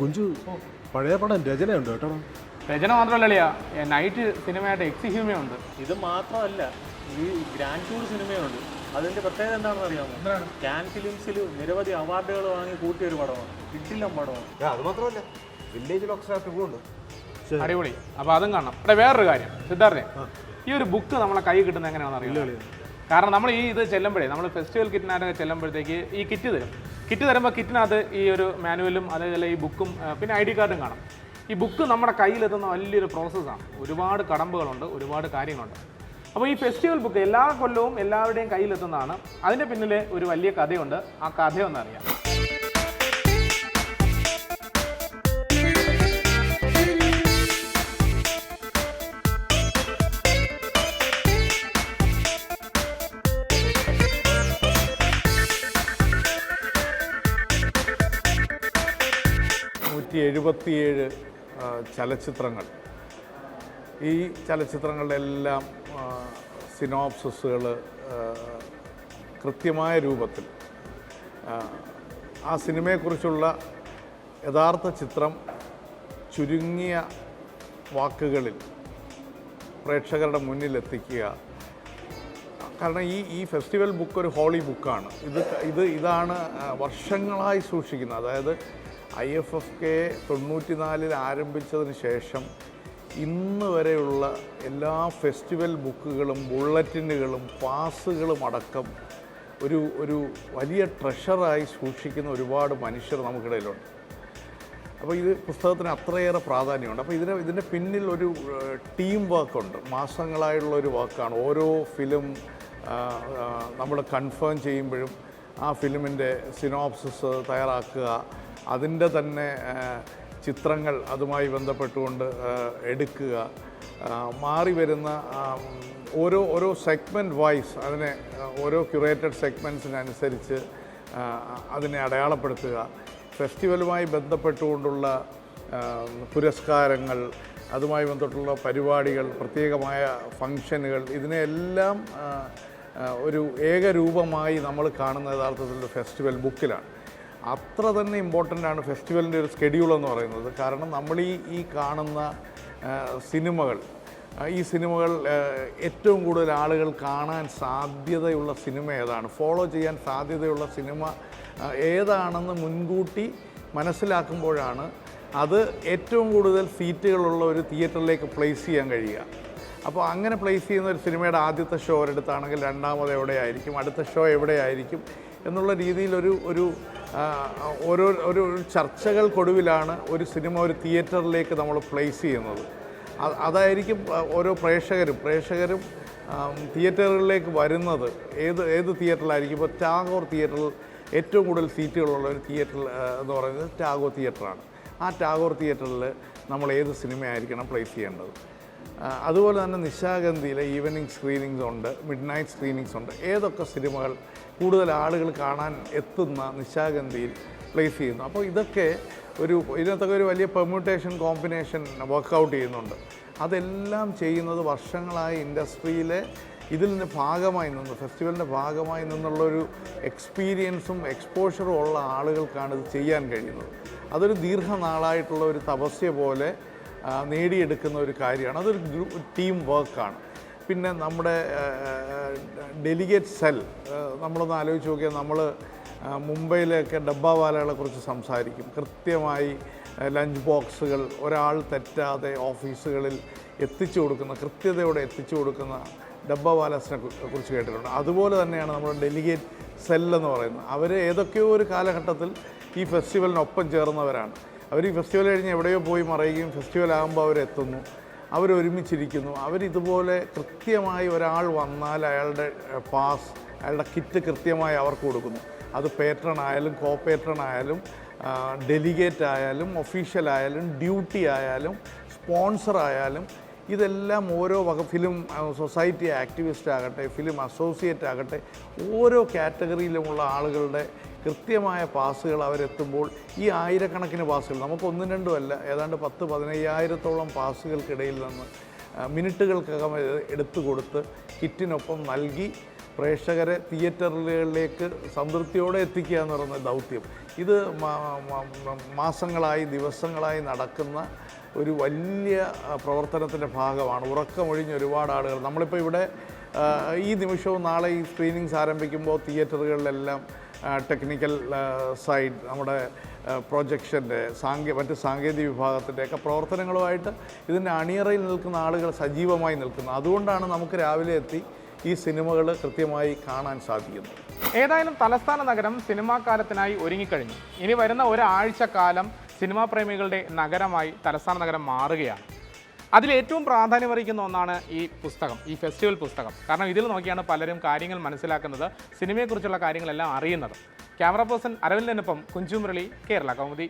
കുഞ്ചു പഴയ പടം രചനയുണ്ട് കേട്ടോ. രചന മാത്രമല്ല അളിയാ നൈറ്റ് സിനിമയായിട്ട് എക്സിഹ്യൂമയുണ്ട് ഇത് മാത്രമല്ല ഈ ഗ്രാൻഡ് ടൂർ സിനിമയുണ്ട്. അതിന്റെ പ്രത്യേകത എന്താണെന്ന് അറിയാമോ? ക്യാൻ ഫിലിംസിൽ നിരവധി അവാർഡുകൾ വാങ്ങി കൂട്ടിയ ഒരു പടമാണ്. കിട്ടില്ല പടമാണ്. അത് മാത്രമല്ല വില്ലേജ് ടൂ ഉണ്ട്. അടിപൊളി. അപ്പോൾ അതും കാണണം. അവിടെ വേറൊരു കാര്യം സിദ്ധാർത്ഥേ ഈ ഒരു ബുക്ക് നമ്മളെ കൈ കിട്ടുന്നത് എങ്ങനെയാണെന്ന് അറിയില്ല കാരണം നമ്മൾ ഈ ഇത് ചെല്ലുമ്പോഴേ നമ്മൾ ഫെസ്റ്റിവൽ കിറ്റിനകത്ത് ചെല്ലുമ്പോഴത്തേക്ക് ഈ കിറ്റ് തരും. കിറ്റ് തരുമ്പോൾ കിറ്റിനകത്ത് ഈ ഒരു മാനുവലും അതേപോലെ ഈ ബുക്കും പിന്നെ ഐ ഡി കാർഡും കാണും. ഈ ബുക്ക് നമ്മുടെ കയ്യിലെത്തുന്ന വലിയൊരു പ്രോസസ്സാണ് ഒരുപാട് കടമ്പകളുണ്ട് ഒരുപാട് കാര്യങ്ങളുണ്ട്. അപ്പോൾ ഈ ഫെസ്റ്റിവൽ ബുക്ക് എല്ലാ കൊല്ലവും എല്ലാവരുടെയും കയ്യിലെത്തുന്നതാണ് അതിന്റെ പിന്നിൽ ഒരു വലിയ കഥയുണ്ട്. ആ കഥയൊന്നറിയാം നൂറ്റി എഴുപത്തിയേഴ് ചലച്ചിത്രങ്ങൾ. ഈ ചലച്ചിത്രങ്ങളുടെ എല്ലാം സിനോപ്സിസുകൾ കൃത്യമായ രൂപത്തിൽ ആ, സിനിമയെക്കുറിച്ചുള്ള യഥാർത്ഥ ചിത്രം ചുരുങ്ങിയ വാക്കുകളിൽ പ്രേക്ഷകരുടെ മുന്നിലെത്തിക്കുക. കാരണം ഈ ഈ ഫെസ്റ്റിവൽ ബുക്ക് ഒരു ഹോളി ബുക്കാണ്. ഇത് ഇത് ഇതാണ് വർഷങ്ങളായി സൂക്ഷിക്കുന്നത്. അതായത് ഐ എഫ് എഫ് കെ തൊണ്ണൂറ്റി നാലിൽ ആരംഭിച്ചതിന് ശേഷം ഇന്ന് വരെയുള്ള എല്ലാ ഫെസ്റ്റിവൽ ബുക്കുകളും ബുള്ളറ്റിനുകളും പാസുകളും അടക്കം ഒരു ഒരു വലിയ ട്രഷറായി സൂക്ഷിക്കുന്ന ഒരുപാട് മനുഷ്യർ നമുക്കിടയിലുണ്ട്. അപ്പോൾ ഇത് പുസ്തകത്തിന് അത്രയേറെ പ്രാധാന്യമുണ്ട്. അപ്പോൾ ഇതിന് ഇതിന്റെ പിന്നിൽ ഒരു ടീം വർക്കുണ്ട്. മാസങ്ങളായുള്ള ഒരു വർക്കാണ്. ഓരോ ഫിലിം നമ്മൾ കൺഫേം ചെയ്യുമ്പോഴും ആ ഫിലിമിന്റെ സിനോപ്സിസ് തയ്യാറാക്കുക അതിന്റെ തന്നെ ചിത്രങ്ങൾ അതുമായി ബന്ധപ്പെട്ടുകൊണ്ട് എടുക്കുക. മാറി വരുന്ന ഓരോ ഓരോ സെഗ്മെന്റ് വൈസ് അതിനെ ഓരോ ക്യൂറേറ്റഡ് സെഗ്മെന്റ്സിനനുസരിച്ച് അതിനെ അടയാളപ്പെടുത്തുക. ഫെസ്റ്റിവലുമായി ബന്ധപ്പെട്ടുകൊണ്ടുള്ള പുരസ്കാരങ്ങൾ അതുമായി ബന്ധപ്പെട്ടുള്ള പരിപാടികൾ പ്രത്യേകമായ ഫങ്ഷനുകൾ ഇതിനെല്ലാം ഒരു ഏകരൂപമായി നമ്മൾ കാണുന്ന യഥാർത്ഥത്തിൽ ഫെസ്റ്റിവൽ ബുക്കിലാണ്. അത്ര തന്നെ ഇമ്പോർട്ടന്റ് ആണ് ഫെസ്റ്റിവലിന്റെ ഒരു സ്കെഡ്യൂൾ എന്ന് പറയുന്നത്. കാരണം നമ്മൾ ഈ ഈ കാണുന്ന സിനിമകൾ ഈ സിനിമകൾ ഏറ്റവും കൂടുതൽ ആളുകൾ കാണാൻ സാധ്യതയുള്ള സിനിമ ഏതാണ്? ഫോളോ ചെയ്യാൻ സാധ്യതയുള്ള സിനിമ ഏതാണെന്ന് മുൻകൂട്ടി മനസ്സിലാക്കുമ്പോഴാണ് അത് ഏറ്റവും കൂടുതൽ സീറ്റുകളുള്ള ഒരു തിയേറ്ററിലേക്ക് പ്ലേസ് ചെയ്യാൻ കഴിയുക. അപ്പോൾ അങ്ങനെ പ്ലേസ് ചെയ്യുന്ന ഒരു സിനിമയുടെ ആദ്യത്തെ ഷോ ഒരിടത്താണെങ്കിൽ രണ്ടാമത് എവിടെയായിരിക്കും? അടുത്ത ഷോ എവിടെയായിരിക്കും? എന്നുള്ള രീതിയിലൊരു ഒരു ഓരോ ഒരു ചർച്ചകൾക്കൊടുവിലാണ് ഒരു സിനിമ ഒരു തിയേറ്ററിലേക്ക് നമ്മൾ പ്ലേസ് ചെയ്യുന്നത്. അതായിരിക്കും ഓരോ പ്രേക്ഷകരും. പ്രേക്ഷകരും തിയേറ്ററുകളിലേക്ക് വരുന്നത് ഏത് ഏത് തിയേറ്ററിലായിരിക്കും? ഇപ്പോൾ ടാഗോർ തിയേറ്ററിൽ ഏറ്റവും കൂടുതൽ സീറ്റുകളുള്ള ഒരു തിയേറ്റർ എന്ന് പറയുന്നത് ടാഗോർ തിയേറ്ററാണ്. ആ ടാഗോർ തിയേറ്ററിൽ നമ്മൾ ഏത് സിനിമയായിരിക്കണം പ്ലേസ് ചെയ്യേണ്ടത്? അതുപോലെ തന്നെ നിശാഗന്ധിയിലെ ഈവനിങ് സ്ക്രീനിങ്സ് ഉണ്ട് മിഡ് നൈറ്റ് സ്ക്രീനിങ്സ് ഉണ്ട്. ഏതൊക്കെ സിനിമകൾ കൂടുതൽ ആളുകൾ കാണാൻ എത്തുന്ന നിശാഗന്ധിയിൽ പ്ലേസ് ചെയ്യുന്നു. അപ്പോൾ ഇതൊക്കെ ഒരു ഇതിനകത്തൊക്കെ ഒരു വലിയ പെർമ്യൂട്ടേഷൻ കോമ്പിനേഷൻ വർക്കൗട്ട് ചെയ്യുന്നുണ്ട്. അതെല്ലാം ചെയ്യുന്നത് വർഷങ്ങളായി ഇൻഡസ്ട്രിയിലെ ഇതിൽ നിന്ന് ഭാഗമായി നിന്ന് ഫെസ്റ്റിവലിന്റെ ഭാഗമായി നിന്നുള്ളൊരു എക്സ്പീരിയൻസും എക്സ്പോഷറും ഉള്ള ആളുകൾക്കാണ് ഇത് ചെയ്യാൻ കഴിയുന്നത്. അതൊരു ദീർഘനാളായിട്ടുള്ള ഒരു തപസ്യ പോലെ നേടിയെടുക്കുന്ന ഒരു കാര്യമാണ്. അതൊരു ഗ്രൂപ്പ് ടീം വർക്കാണ് പിന്നെ നമ്മുടെ ഡെലിഗേറ്റ് സെൽ നമ്മളൊന്ന് ആലോചിച്ച് നോക്കിയാൽ നമ്മൾ മുംബൈയിലൊക്കെ ഡബ്ബാവാലകളെ കുറിച്ച് സംസാരിക്കും. കൃത്യമായി ലഞ്ച് ബോക്സുകൾ ഒരാൾ തെറ്റാതെ ഓഫീസുകളിൽ എത്തിച്ചു കൊടുക്കുന്ന കൃത്യതയോടെ എത്തിച്ചു കൊടുക്കുന്ന ഡബ്ബാവാലസിനെ കുറിച്ച് കേട്ടിട്ടുണ്ട്. അതുപോലെ തന്നെയാണ് നമ്മുടെ ഡെലിഗേറ്റ് സെൽ എന്ന് പറയുന്നത്. അവർ ഏതൊക്കെയോ ഒരു കാലഘട്ടത്തിൽ ഈ ഫെസ്റ്റിവലിനൊപ്പം ചേർന്നവരാണ്. അവർ ഈ ഫെസ്റ്റിവൽ കഴിഞ്ഞ് എവിടെയോ പോയി മറയുകയും ഫെസ്റ്റിവൽ ആകുമ്പോൾ അവരെത്തുന്നു. അവരൊരുമിച്ചിരിക്കുന്നു. അവരിതുപോലെ കൃത്യമായി ഒരാൾ വന്നാൽ അയാളുടെ പാസ് അയാളുടെ കിറ്റ് കൃത്യമായി അവർക്ക് കൊടുക്കുന്നു. അത് പേട്രൺ ആയാലും കോ പേട്രൺ ആയാലും ഡെലിഗേറ്റ് ആയാലും ഒഫീഷ്യൽ ആയാലും ഡ്യൂട്ടി ആയാലും സ്പോൺസർ ആയാലും ഇതെല്ലാം ഓരോ വക ഫിലിം സൊസൈറ്റി ആക്ടിവിസ്റ്റ് ആകട്ടെ ഫിലിം അസോസിയേറ്റ് ആകട്ടെ ഓരോ കാറ്റഗറിയിലുമുള്ള ആളുകളുടെ കൃത്യമായ പാസുകൾ അവരെത്തുമ്പോൾ ഈ ആയിരക്കണക്കിന് പാസുകൾ നമുക്ക് ഒന്നും രണ്ടും അല്ല ഏതാണ്ട് പത്ത് പതിനയ്യായിരത്തോളം പാസുകൾക്കിടയിൽ നിന്ന് മിനിറ്റുകൾക്കകം എടുത്തു കൊടുത്ത് കിറ്റിനൊപ്പം നൽകി പ്രേക്ഷകരെ തിയേറ്ററുകളിലേക്ക് സംതൃപ്തിയോടെ എത്തിക്കുക എന്ന് പറയുന്ന ദൗത്യം. ഇത് മാസങ്ങളായി ദിവസങ്ങളായി നടക്കുന്ന ഒരു വലിയ പ്രവർത്തനത്തിന്റെ ഭാഗമാണ്. ഉറക്കമൊഴിഞ്ഞ ഒരുപാട് ആളുകൾ. നമ്മളിപ്പോൾ ഇവിടെ ഈ നിമിഷവും നാളെ ഈ സ്ക്രീനിങ്സ് ആരംഭിക്കുമ്പോൾ തിയേറ്ററുകളിലെല്ലാം ടെക്നിക്കൽ സൈഡ് നമ്മുടെ പ്രൊജക്ഷന്റെ സാങ്കേ മറ്റ് സാങ്കേതിക വിഭാഗത്തിന്റെയൊക്കെ പ്രവർത്തനങ്ങളുമായിട്ട് ഇതിന്റെ അണിയറയിൽ നിൽക്കുന്ന ആളുകൾ സജീവമായി നിൽക്കുന്നു. അതുകൊണ്ടാണ് നമുക്ക് രാവിലെ എത്തി ഈ സിനിമകൾ കൃത്യമായി കാണാൻ സാധിക്കുന്നത്. ഏതായാലും തലസ്ഥാന നഗരം സിനിമാക്കാലത്തിനായി ഒരുങ്ങിക്കഴിഞ്ഞു. ഇനി വരുന്ന ഒരാഴ്ച കാലം സിനിമാ പ്രേമികളുടെ നഗരമായി തലസ്ഥാന നഗരം മാറുകയാണ്. അതിൽ ഏറ്റവും പ്രാധാന്യമറിയിക്കുന്ന ഒന്നാണ് ഈ പുസ്തകം ഈ ഫെസ്റ്റിവൽ പുസ്തകം. കാരണം ഇതിൽ നോക്കിയാണ് പലരും കാര്യങ്ങൾ മനസ്സിലാക്കുന്നത് സിനിമയെക്കുറിച്ചുള്ള കാര്യങ്ങളെല്ലാം അറിയുന്നത്. ക്യാമറ പേഴ്സൺ അരവിന്ദനൊപ്പം കുഞ്ചുമുരളി കേരള കൗമുദി.